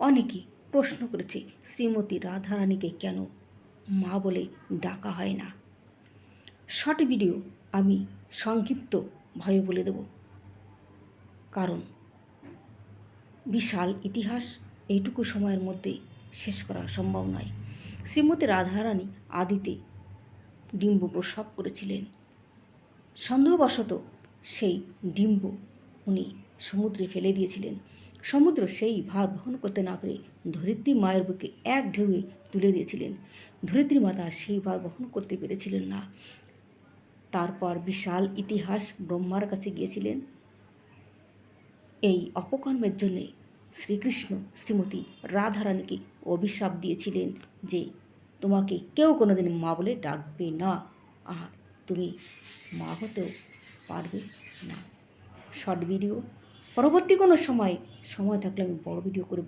অনেকে প্রশ্ন করেছে, শ্রীমতী রাধারানীকে কেন মা বলে ডাকা হয় না? শর্ট ভিডিও আমি সংক্ষিপ্তভাবে বলে দেব। কারণ, বিশাল ইতিহাস এইটুকু সময়ের মধ্যে শেষ করা সম্ভব নয়। শ্রীমতী রাধারানী আদিতে ডিম্ব প্রসব করেছিলেন। সন্দেহবশত সেই ডিম্ব উনি সমুদ্রে ফেলে দিয়েছিলেন। সমুদ্র সেই ভার বহন করতে না পেরে ধরিত্রী মায়ের বুকে এক ঢেউয়ে তুলে দিয়েছিলেন। ধরিত্রী মাতা সেই ভার বহন করতে পেরেছিলেন না। তারপর বিশাল ইতিহাস ব্রহ্মার কাছে গিয়েছিলেন। এই অপকর্মের জন্যে শ্রীকৃষ্ণ শ্রীমতী রাধারানীকে অভিশাপ দিয়েছিলেন যে, তোমাকে কেউ কোনোদিন মা বলে ডাকবে না। আর তুমি মা হতেও পারবে না। শর্ট ভিডিও পরবর্তী কোনো সময় সময় থাকলে আমি বড় ভিডিও করে।